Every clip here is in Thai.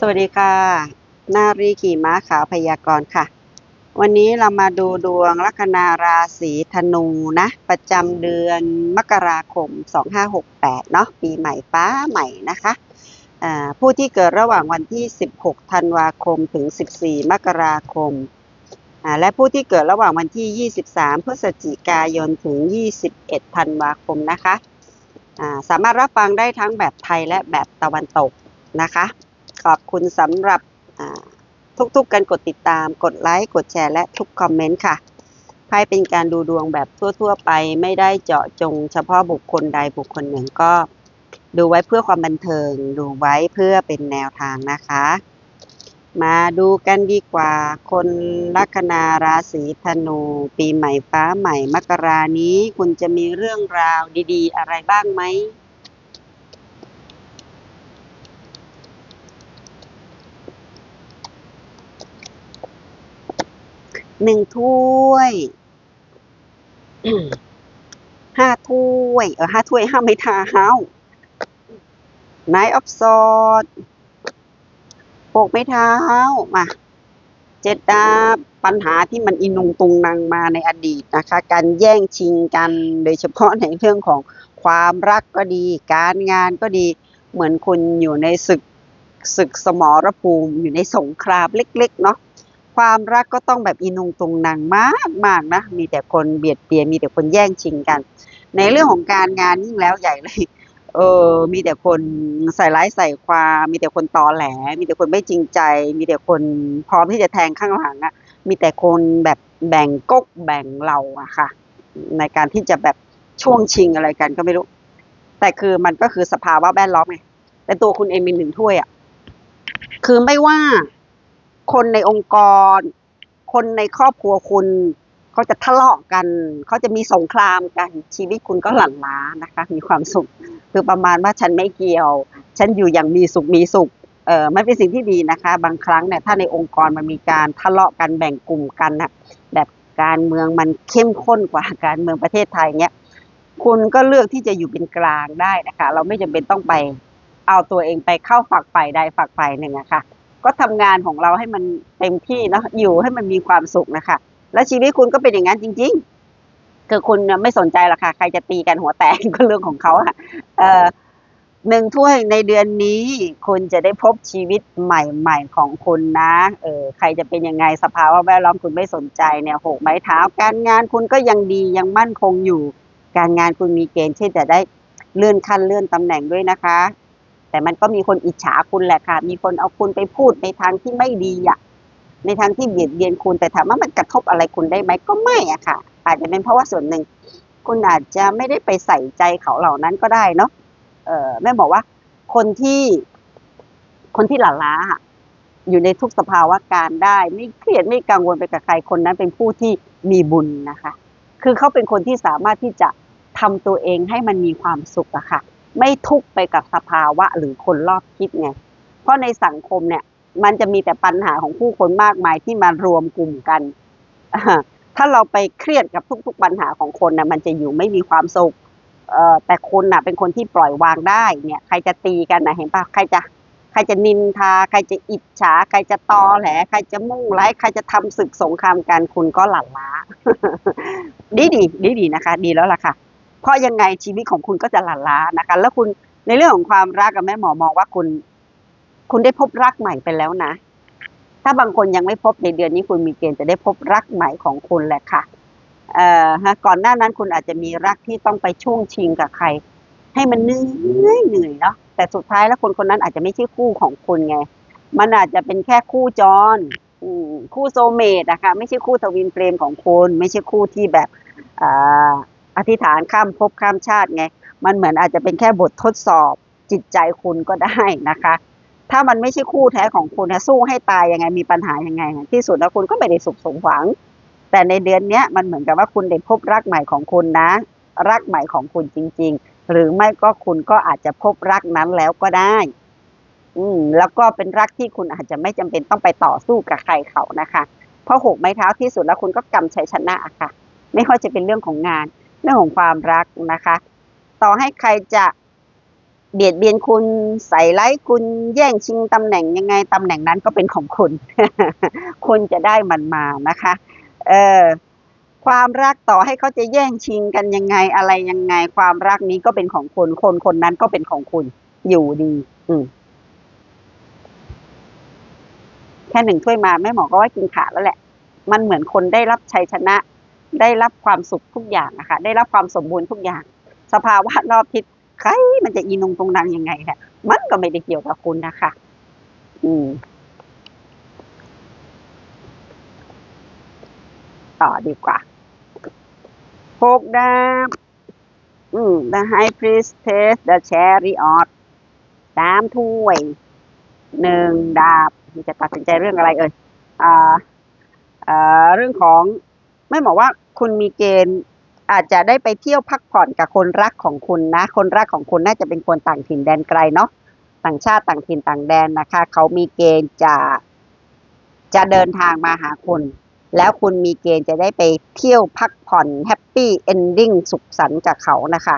สวัสดีค่ะ นารีขี่ม้าขาวพยากรณ์ค่ะ วันนี้เรามาดูดวงลัคนาราศีธนูนะ ประจำเดือนมกราคม 2568 เนาะปีใหม่ฟ้าใหม่นะคะอ่าผู้ที่เกิดระหว่างวันที่ 16 ธันวาคมถึง 14 มกราคมอ่าและผู้ที่เกิดระหว่างวันที่ 23 พฤศจิกายนถึง 21 ธันวาคมนะคะอ่าสามารถรับฟังได้ทั้งแบบไทยและแบบตะวันตกนะคะ ขอบคุณสำหรับทุกๆการกดติดตาม กดไลค์ กดแชร์และทุกคอมเมนต์ค่ะ ไพ่เป็นการดูดวงแบบทั่ว ๆ ไปไม่ได้เจาะจง เฉพาะบุคคลใดบุคคลหนึ่งก็ ดูไว้เพื่อความบันเทิง ดูไว้เพื่อเป็นแนวทางนะคะ มาดูกันดีกว่า คนลัคนาราศีธนู ปีใหม่ฟ้าใหม่มกรานี้ คุณจะมีเรื่องราวดี ๆ อะไรบ้างไหม หนึ่งถ้วยห้าถ้วย เออห้าถ้วยห้าไม้เท้า Nine of Swords หกไม้เท้ามาเจ็ดดาบปัญหาที่มันอินุงตุงนางมาในอดีตนะคะ การแย่งชิงกันโดยเฉพาะในเรื่องของความรักก็ดี การงานก็ดีเหมือนคุณอยู่ในศึกศึกสมรภูมิอยู่ในสงครามเล็ก ๆ เนาะ ความรักก็ต้องแบบอินุงตุงนางมากมากนะ มีแต่คนเบียดเบียนมีแต่คนแย่งชิงกัน ในเรื่องของการงานยิ่งแล้วใหญ่เลยเออมีแต่คนใส่ร้ายใส่ความ มีแต่คนตอแหล มีแต่คนไม่จริงใจ มีแต่คนพร้อมที่จะแทงข้างหลังอะมีแต่คนแบบแบ่งก๊กแบ่งเราอะค่ะ ในการที่จะแบบช่วงชิงอะไรกันก็ไม่รู้ แต่คือมันก็คือสภาวะแวดล้อมไงแต่ตัวคุณเองมีหนึ่งถ้วยอะคือไม่ว่า คนในองค์กร คนในครอบครัวคุณเขาจะทะเลาะกัน เขาจะมีสงครามกัน ชีวิตคุณก็หลั่นล้านะคะ มีความสุข คือประมาณว่าฉันไม่เกี่ยว ฉันอยู่อย่างมีสุขมีสุขเออมันเป็นสิ่งที่ดีนะคะ บางครั้งเนี่ยถ้าในองค์กรมันมีการทะเลาะกันแบ่งกลุ่มกันนะแบบการเมืองมันเข้มข้นกว่าการเมืองประเทศไทยเนี้ยคุณก็เลือกที่จะอยู่เป็นกลางได้นะคะ เราไม่จำเป็นต้องไปเอาตัวเองไปเข้าฝักฝ่ายใดฝักฝ่ายหนึ่งอะค่ะ ก็ทำงานของเราให้มันเต็มที่นะอยู่ให้มันมีความสุขนะคะ แล้วชีวิตคุณก็เป็นอย่างนั้นจริง ๆ คือคุณไม่สนใจหรอกค่ะ ใครจะตีกันหัวแตกก็เรื่องของเขาอะหนึ่งถ้วยในเดือนนี้คุณจะได้พบชีวิตใหม่ ๆ ของคุณนะเออใครจะเป็นยังไงสภาวะแวดล้อมคุณไม่สนใจเนี่ยหกไม้เท้า การงานคุณก็ยังดียังมั่นคงอยู่ การงานคุณมีเกณฑ์ที่จะได้เลื่อนขั้นเลื่อนตำแหน่งด้วยนะคะ แต่มันก็มีคนอิจฉาคุณแหละค่ะ มีคนเอาคุณไปพูดในทางที่ไม่ดีอะในทางที่เบียดเบียนคุณ แต่ถามว่ามันกระทบอะไรคุณได้ไหมก็ไม่อะค่ะ อาจจะเป็นเพราะว่าส่วนหนึ่ง คุณอาจจะไม่ได้ไปใส่ใจเขาเหล่านั้นก็ได้เนาะ เออแม่บอกว่า คนที่ คนที่หล่าล้าอะอยู่ในทุกสภาวะการได้ ไม่เครียดไม่กังวลไปกับใครคนนั้นเป็นผู้ที่มีบุญนะคะ คือเขาเป็นคนที่สามารถที่จะทำตัวเองให้มันมีความสุขอะค่ะ ไม่ทุกไปกับสภาวะหรือคนรอบคิดไง เพราะในสังคมเนี่ย มันจะมีแต่ปัญหาของผู้คนมากมายที่มารวมกลุ่มกัน ถ้าเราไปเครียดกับทุก ๆ ปัญหาของคนนะมันจะอยู่ไม่มีความสุขเอ่อแต่คุณน่ะ เป็นคนที่ปล่อยวางได้เนี่ย ใครจะตีกันนะเห็นปะใครจะใครจะนินทา ใครจะอิจฉา ใครจะตอแหล ใครจะมุ่งร้าย ใครจะทำศึกสงครามกันคุณก็หลั่นล้า ดีดีดีดีนะคะ ดีแล้วล่ะค่ะ ราะยังไงชีวิตของคุณก็จะหลั่นล้านะคะ แล้วคุณในเรื่องของความรักกับแม่หมอมองว่าคุณ คุณได้พบรักใหม่ไปแล้วนะ ถ้าบางคนยังไม่พบในเดือนนี้คุณมีเกณฑ์จะได้พบรักใหม่ของคุณแหละค่ะเอ่อฮะก่อนหน้านั้นคุณอาจจะมีรักที่ต้องไปช่วงชิงกับใคร ให้มันเหนื่อยเหนื่อยเนาะแต่สุดท้ายแล้วคนคนนั้นอาจจะไม่ใช่คู่ของคุณไง มันอาจจะเป็นแค่คู่จรอืมคู่โซเมตอะคะ ไม่ใช่คู่ทวินเฟรมของคุณ ไม่ใช่คู่ที่แบบอ่า อธิษฐานข้ามภพข้ามชาติไง มันเหมือนอาจจะเป็นแค่บททดสอบจิตใจคุณก็ได้นะคะ ถ้ามันไม่ใช่คู่แท้ของคุณนะสู้ให้ตายยังไงมีปัญหายังไง ที่สุดแล้วคุณก็ไม่ได้สุขสมหวัง แต่ในเดือนนี้มันเหมือนกับว่าคุณได้พบรักใหม่ของคุณนะ รักใหม่ของคุณจริง ๆ หรือไม่ก็คุณก็อาจจะพบรักนั้นแล้วก็ได้ อืมแล้วก็เป็นรักที่คุณอาจจะไม่จำเป็นต้องไปต่อสู้กับใครเขานะคะ เพราะหกไม้เท้าที่สุดแล้วคุณก็กำชัยชนะอะค่ะ ไม่ค่อยจะเป็นเรื่องของงาน เรื่องของความรักนะคะ ต่อให้ใครจะเบียดเบียนคุณใส่ร้ายคุณแย่งชิงตำแหน่งยังไงตำแหน่งนั้นก็เป็นของคุณ คุณจะได้มันมานะคะเออความรักต่อให้เขาจะแย่งชิงกันยังไงอะไรยังไง ความรักนี้ก็เป็นของคุณคนคนนั้นก็เป็นของคุณอยู่ดี อืมแค่หนึ่งถ้วยมาแม่หมอก็ว่ากินขาดแล้วแหละ มันเหมือนคนได้รับชัยชนะ ได้รับความสุขทุกอย่างนะคะได้รับความสมบูรณ์ทุกอย่าง สภาวะรอบทิศใครมันจะอีนงตรงนั้นยังไงเนี่ยมันก็ไม่ได้เกี่ยวกับคุณนะคะ อืม ต่อดีกว่า หกดาบอืม the high priestess the chariot สามถ้วย หนึ่งดาบ จะตัดสินใจเรื่องอะไรเอ่ย อ่า อ่า เรื่องของ ไม่บอกว่าคุณมีเกณฑ์อาจจะได้ไปเที่ยวพักผ่อนกับคนรักของคุณนะ คนรักของคุณน่าจะเป็นคนต่างถิ่นแดนไกลเนาะต่างชาติต่างถิ่นต่างแดนนะคะ เขามีเกณฑ์จะจะเดินทางมาหาคุณ แล้วคุณมีเกณฑ์จะได้ไปเที่ยวพักผ่อนแฮปปี้เอนดิ้งสุขสันต์กับเขานะคะ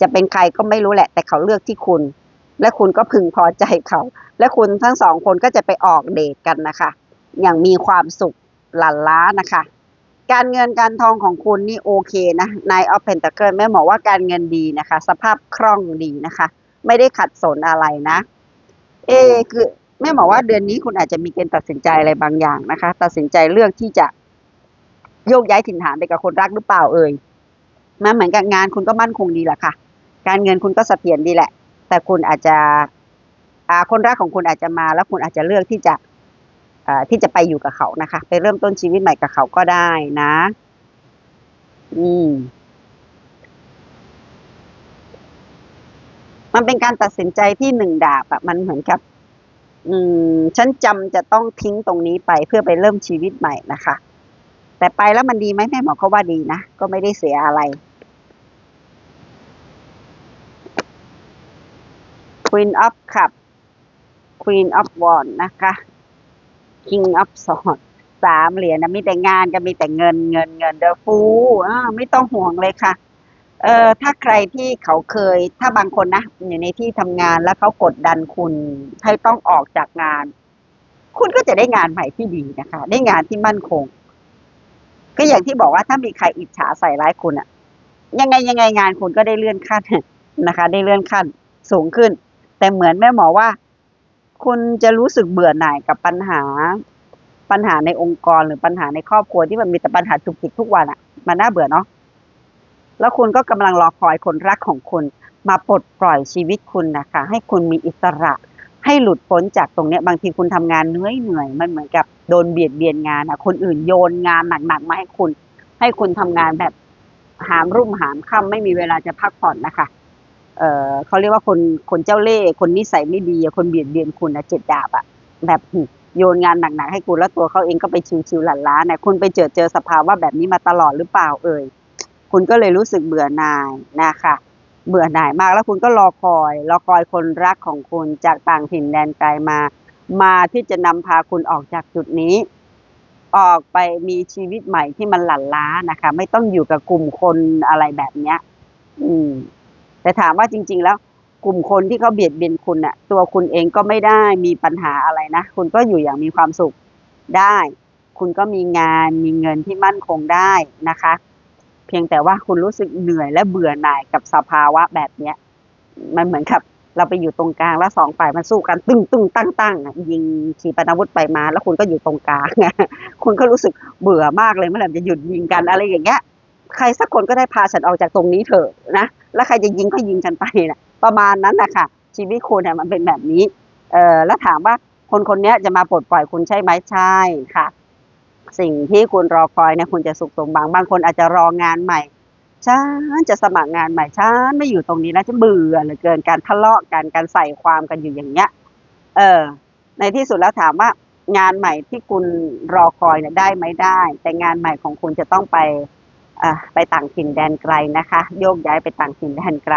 จะเป็นใครก็ไม่รู้แหละ แต่เขาเลือกที่คุณ และคุณก็พึงพอใจเขา และคุณทั้งสองคนก็จะไปออกเดทกันนะคะ อย่างมีความสุขหลั่นล้านะคะ การเงินการทองของคุณนี่โอเคนะนายออฟเพนต c เกิลแม่บอกว่าการเงินดีนะคะ สภาพคล่องดีนะคะ ไม่ได้ขัดสนอะไรนะ เอคือแม่บอกว่าเดือนนี้คุณอาจจะมีเกณฑ์ตัดสินใจอะไรบางอย่างนะคะ ตัดสินใจเลือกที่จะโยกย้ายถิ่นฐานไปกับคนรักหรือเปล่าเอ่ยมันเหมือนกับงานคุณก็มั่นคงดีแหละค่ะ การเงินคุณก็เสถียรดีแหละ แต่คุณอาจจะคนรักของคุณอาจจะมาแล้วคุณอาจจะเลือกที่จะ ที่จะไปอยู่กับเขานะคะ ไปเริ่มต้นชีวิตใหม่กับเขาก็ได้นะ อืม มันเป็นการตัดสินใจที่หนึ่งดาบอะมันเหมือนกับ อืม ฉันจำจะต้องทิ้งตรงนี้ไปเพื่อไปเริ่มชีวิตใหม่นะคะ แต่ไปแล้วมันดีไหมแม่หมอเขาว่าดีนะ ก็ไม่ได้เสียอะไร Queen of Cup Queen of Wands นะคะ King of Swords สามเหรียญนะมีแต่งานก็มีแต่เงินเงินเงินเดอฟูอ่าไม่ต้องห่วงเลยค่ะ เอ่อถ้าใครที่เขาเคย ถ้าบางคนนะอยู่ในที่ทำงานแล้วเขากดดันคุณให้ต้องออกจากงาน คุณก็จะได้งานใหม่ที่ดีนะคะ ได้งานที่มั่นคง ก็อย่างที่บอกว่าถ้ามีใครอิจฉาใส่ร้ายคุณอะยังไงยังไงงานคุณก็ได้เลื่อนขั้นนะคะ ได้เลื่อนขั้นสูงขึ้น แต่เหมือนแม่หมอว่า คุณจะรู้สึกเบื่อหน่ายกับปัญหา ปัญหาในองค์กรหรือปัญหาในครอบครัวที่มันมีแต่ปัญหาจุกจิกทุกวันอะมันน่าเบื่อเนาะแล้วคุณก็กำลังรอคอยคนรักของคุณ มาปลดปล่อยชีวิตคุณนะคะ ให้คุณมีอิสระ ให้หลุดพ้นจากตรงเนี้ยบางทีคุณทำงานเหนื่อยเหนื่อยมันเหมือนกับโดนเบียดเบียนงานอะคนอื่นโยนงานหนักๆมาให้คุณ ให้คุณทำงานแบบหามรุ่มหามค่ำไม่มีเวลาจะพักผ่อนนะคะ เอ่อเขาเรียกว่าคนคนเจ้าเล่ห์คนนิสัยไม่ดีคนเบียดเบียนคุณนะเจ็ดดาบอะแบบโยนงานหนักๆให้คุณแล้วตัวเขาเองก็ไปชิวๆหลั่นล้าเนี่ยคุณไปเจอเจอสภาวะแบบนี้มาตลอดหรือเปล่าเอ่ยคุณก็เลยรู้สึกเบื่อหน่ายนะคะเบื่อหน่ายมากแล้วคุณก็รอคอย รอคอยคนรักของคุณจากต่างถิ่นแดนไกลมา มาที่จะนำพาคุณออกจากจุดนี้ ออกไปมีชีวิตใหม่ที่มันหลั่นล้านะคะ ไม่ต้องอยู่กับกลุ่มคนอะไรแบบเนี้ย อืม แต่ถามว่าจริง ๆ แล้วกลุ่มคนที่เขาเบียดเบียนคุณน่ะ ตัวคุณเองก็ไม่ได้มีปัญหาอะไรนะ คุณก็อยู่อย่างมีความสุขได้ คุณก็มีงานมีเงินที่มั่นคงได้นะคะ เพียงแต่ว่าคุณรู้สึกเหนื่อยและเบื่อหน่ายกับสภาวะแบบเนี้ย มันเหมือนกับเราไปอยู่ตรงกลางแล้วสองฝ่ายมันสู้กันตึ้งตึ้งตั้งตั้งยิงขีปนาวุธไปมา แล้วคุณก็อยู่ตรงกลางคุณก็รู้สึกเบื่อมากเลยเมื่อไหร่จะหยุดยิงกันอะไรอย่างเงี้ย ใครสักคนก็ได้พาฉันออกจากตรงนี้เถอะนะแล้วใครจะยิงก็ยิงฉันไปนะประมาณนั้นนะคะชีวิตคุณเนี่ยมันเป็นแบบนี้เออแล้วถามว่าคนคนนี้จะมาปลดปล่อยคุณใช่ไหมใช่ค่ะ สิ่งที่คุณรอคอยเนี่ยคุณจะสุขสมหวังบางคนอาจจะรองานใหม่ฉันจะสมัครงานใหม่ฉันไม่อยู่ตรงนี้แล้วจะเบื่อเหลือเกินการทะเลาะกันการใส่ความกันอยู่อย่างเงี้ย เออ ในที่สุดแล้วถามว่างานใหม่ที่คุณรอคอยเนี่ยได้ไหมได้ แต่งานใหม่ของคุณจะต้องไป ไปต่างถิ่นแดนไกลนะคะ โยกย้ายไปต่างถิ่นแดนไกล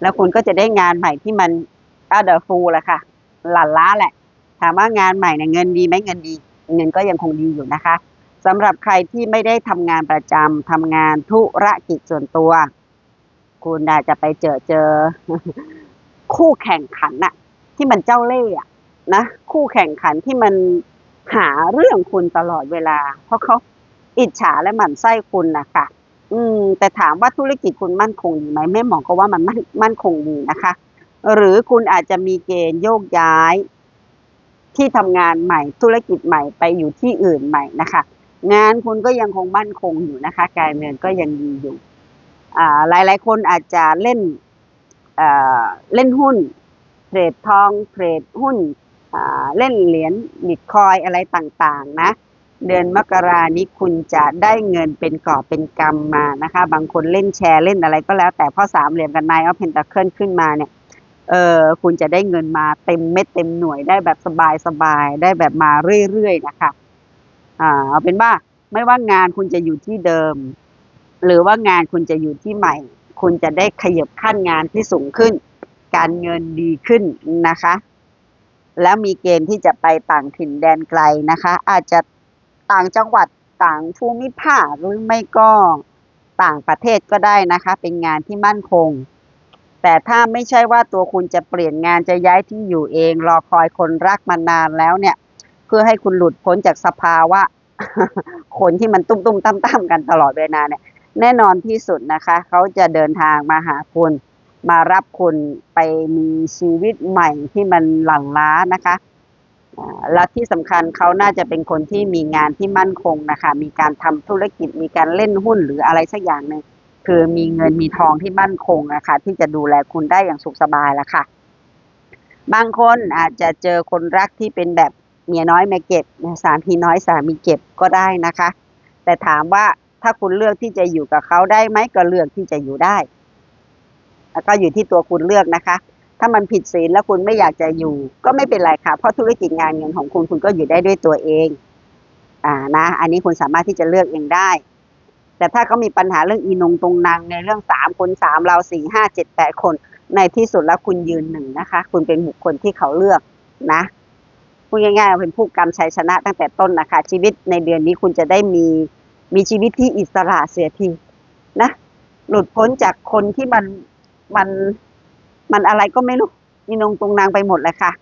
แล้วคุณก็จะได้งานใหม่ที่มันอาเดอร์ฟูลแหละค่ะหลั่นล้าแหละ ถามว่างานใหม่เนี่ยเงินดีไหมเงินดี เงินก็ยังคงดีอยู่นะคะสำหรับใครที่ไม่ได้ทำงานประจำทำงานธุรกิจส่วนตัว คุณอาจจะไปเจอเจอ คู่แข่งขันน่ะ ที่มันเจ้าเล่ห์อะนะคู่แข่งขันที่มันหาเรื่องคุณตลอดเวลา เพราะเขาอิจฉาและหมั่นไส้คุณนะคะ อืม แต่ถามว่าธุรกิจคุณมั่นคงดีไหมแม่หมอก็ว่ามันมั่นมั่นคงดีนะคะ หรือคุณอาจจะมีเกณฑ์โยกย้าย ที่ทำงานใหม่ธุรกิจใหม่ไปอยู่ที่อื่นใหม่นะคะ งานคุณก็ยังคงมั่นคงอยู่นะคะ การเงินก็ยังดีอยู่ อ่า หลาย ๆ คนอาจจะเล่นเอ่อเล่นหุ้นเทรดทองเทรดหุ้นอ่าเล่นเหรียญบิตคอยอะไรต่าง ๆ นะ เดือนมกรานี้คุณจะได้เงินเป็นกอบเป็นกำมมานะคะ บางคนเล่นแชร์เล่นอะไรก็แล้ว แต่พอสามเหลี่ยมกันนายเอาเพนตาเคิลขึ้นมาเนี่ยเออคุณจะได้เงินมาเต็มเม็ดเต็มหน่วยได้แบบสบายๆได้แบบมาเรื่อยๆนะคะอ่าเอาเป็นว่าไม่ว่างานคุณจะอยู่ที่เดิม หรือว่างานคุณจะอยู่ที่ใหม่ คุณจะได้ขยับขั้นงานที่สูงขึ้น การเงินดีขึ้นนะคะ แล้วมีเกณฑ์ที่จะไปต่างถิ่นแดนไกลนะคะ อาจจะ ต่างจังหวัดต่างภูมิภาคหรือไม่ก็ต่างประเทศก็ได้นะคะ เป็นงานที่มั่นคง แต่ถ้าไม่ใช่ว่าตัวคุณจะเปลี่ยนงานจะย้ายที่อยู่เอง รอคอยคนรักมานานแล้วเนี่ย เพื่อให้คุณหลุดพ้นจากสภาวะคนที่มันตุ้มตุ้มตั้มตั้มกันตลอดเวลาเนี่ย แน่นอนที่สุดนะคะ เขาจะเดินทางมาหาคุณ มารับคุณไปมีชีวิตใหม่ที่มันหลั่งล้านะคะ และที่สำคัญเขาน่าจะเป็นคนที่มีงานที่มั่นคงนะคะ มีการทำธุรกิจ มีการเล่นหุ้นหรืออะไรสักอย่างหนึ่งคือมีเงินมีทองที่มั่นคงนะคะที่จะดูแลคุณได้อย่างสุขสบายละค่ะ บางคนอาจจะเจอคนรักที่เป็นแบบเมียน้อยมาเก็บสามีน้อยสามีเก็บก็ได้นะคะ แต่ถามว่าถ้าคุณเลือกที่จะอยู่กับเขาได้ไหมก็เลือกที่จะอยู่ได้ แล้วก็อยู่ที่ตัวคุณเลือกนะคะ ถ้ามันผิดศีลแล้วคุณไม่อยากจะอยู่ ก็ไม่เป็นไรค่ะ เพราะธุรกิจงานเงินของคุณคุณก็อยู่ได้ด้วยตัวเอง อ่านะ อันนี้คุณสามารถที่จะเลือกเองได้ แต่ถ้าเขามีปัญหาเรื่องอีนงตรงนางในเรื่องสามคนสามเราสี่ห้าเจ็ดแปดคน ในที่สุดแล้วคุณยืนหนึ่งนะคะ คุณเป็นบุคคลที่เขาเลือกนะพูดง่ายๆเป็นผู้กำชัยชนะตั้งแต่ต้นนะคะ ชีวิตในเดือนนี้คุณจะได้มีมีชีวิตที่อิสระเสียทีนะ หลุดพ้นจากคนที่มันมัน มันอะไรก็ไม่รู้อีนงตรงนางไปหมดเลยค่ะ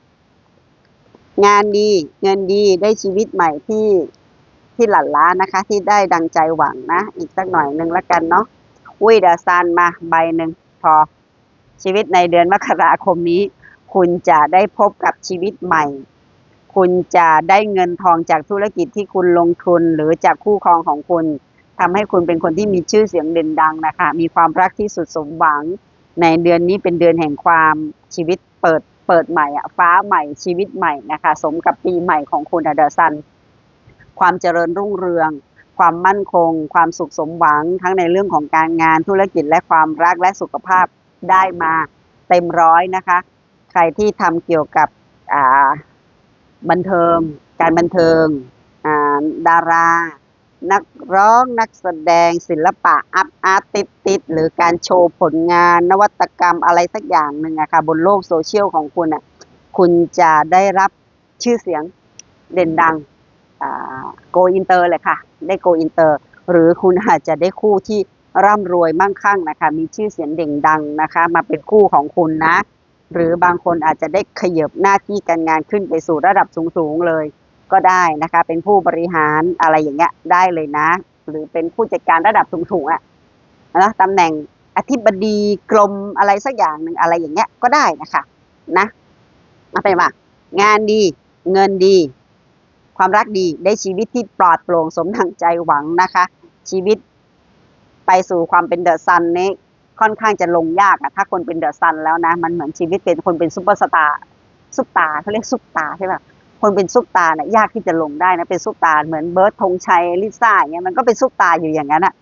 งานดีเงินดีได้ชีวิตใหม่ที่ที่หลั่นล้านะคะ ที่ได้ดังใจหวังนะ อีกสักหน่อยหนึ่งละกันเนาะอุ้ยเดาซันมาใบหนึ่งพอ ชีวิตในเดือนมกราคมนี้ คุณจะได้พบกับชีวิตใหม่ คุณจะได้เงินทองจากธุรกิจที่คุณลงทุนหรือจากคู่ครองของคุณทำให้คุณเป็นคนที่มีชื่อเสียงเด่นดังนะคะ มีความรักที่สุดสมหวัง ในเดือนนี้เป็นเดือนแห่งความชีวิตเปิดเปิดใหม่อะฟ้าใหม่ชีวิตใหม่นะคะ สมกับปีใหม่ของคุณอเดอร์ซัน ความเจริญรุ่งเรือง ความมั่นคง ความสุขสมหวังทั้งในเรื่องของการงานธุรกิจและความรักและสุขภาพได้มาเต็มร้อยนะคะ ใครที่ทำเกี่ยวกับบันเทิง การบันเทิงดารา นักร้องนักแสดงศิลปะอัพอาร์ตติดติดหรือการโชว์ผลงานนวัตกรรมอะไรสักอย่างหนึ่งอะค่ะบนโลกโซเชียลของคุณอะคุณจะได้รับชื่อเสียงเด่นดังโกอินเตอร์เลยค่ะ ได้โกอินเตอร์ หรือคุณอาจจะได้คู่ที่ร่ำรวยมั่งคั่งนะคะ มีชื่อเสียงเด่งดังนะคะ มาเป็นคู่ของคุณนะ หรือบางคนอาจจะได้ขยบหน้าที่การงานขึ้นไปสู่ระดับสูงๆเลย ก็ได้นะคะ เป็นผู้บริหารอะไรอย่างเงี้ยได้เลยนะ หรือเป็นผู้จัดการระดับสูงๆอะนะตำแหน่งอธิบดีกรมอะไรสักอย่างหนึ่งอะไรอย่างเงี้ยก็ได้นะคะ นะเอาเป็นว่า งานดี เงินดี ความรักดีได้ชีวิตที่ปลอดโปร่งสมดังใจหวังนะคะ ชีวิตไปสู่ความเป็นเดอะซันนี้ค่อนข้างจะลงยากอะถ้าคนเป็นเดอะซันแล้วนะ มันเหมือนชีวิตเป็นคนเป็นซุปเปอร์สตาร์ซุปตาเขาเรียกซุปตาใช่ปะ คนเป็นซุปตาเนี่ยยากที่จะลงได้นะเป็นซุปตาเหมือนเบิร์ดธงชัยลิซ่าอย่างเงี้ยมันก็เป็นซุปตาอยู่อย่างนั้นอะ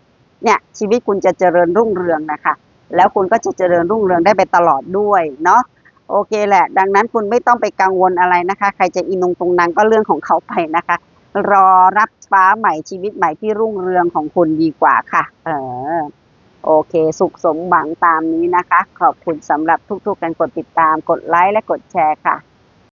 เนี่ยชีวิตคุณจะเจริญรุ่งเรืองนะคะ แล้วคุณก็จะเจริญรุ่งเรืองได้ไปตลอดด้วยเนาะโอเคแหละ ดังนั้นคุณไม่ต้องไปกังวลอะไรนะคะ ใครจะอินงตรงนั้นก็เรื่องของเขาไปนะคะ รอรับฟ้าใหม่ชีวิตใหม่ที่รุ่งเรืองของคุณดีกว่าค่ะ เออโอเค สุขสมหวังตามนี้นะคะ ขอบคุณสำหรับทุกๆการกดติดตามกดไลค์และกดแชร์ค่ะ